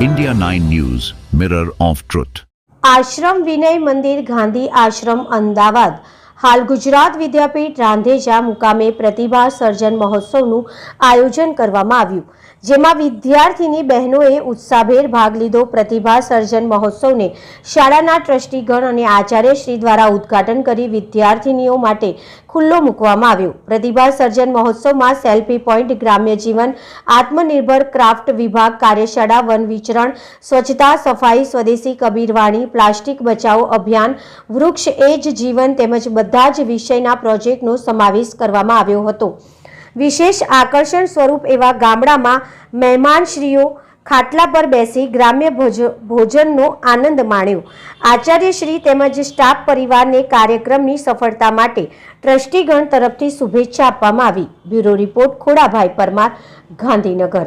India 9 News, Mirror of Truth. આશ્રમ વિનય મંદિર ગાંધી આશ્રમ અમદાવાદ હાલ ગુજરાત વિદ્યાપીઠ રાંધેજા મુકામે પ્રતિભા સર્જન મહોત્સવનું આયોજન કરવામાં આવ્યું. જેમાં વિદ્યાર્થીની બહેનોએ ઉત્સાહભેર ભાગ લીધો પ્રતિભા સર્જન મહોત્સવને. શાળાના ટ્રસ્ટીગણ અને આચાર્યશ્રી દ્વારા ઉદ્ઘાટન કરી વિદ્યાર્થીનીઓ માટે ખુલ્લો મૂકવામાં આવ્યો. પ્રતિભા સર્જન મહોત્સવમાં સેલ્ફી પોઈન્ટ, ગ્રામ્ય જીવન, આત્મનિર્ભર ક્રાફ્ટ વિભાગ, કાર્યશાળા, વન વિચરણ, સ્વચ્છતા, સફાઈ, સ્વદેશી કબીરવાણી, પ્લાસ્ટિક બચાવો અભિયાન, વૃક્ષ, એ જ જીવન તેમજ જ વિષયના પ્રોજેક્ટનો સમાવેશ કરવામાં આવ્યો હતો. વિશેષ આકર્ષણ સ્વરૂપ એવા ગામડામાં મહેમાનશ્રીઓ ખાટલા પર બેસી ગ્રામ્ય ભોજ- ભોજનનો આનંદ માણ્યો. આચાર્યશ્રી તેમજ સ્ટાફ પરિવારને કાર્યક્રમની સફળતા માટે ટ્રસ્ટીગણ તરફથી શુભેચ્છા આપવામાં આવી. Bureau report Khodabhai Parmar, Gandhinagar.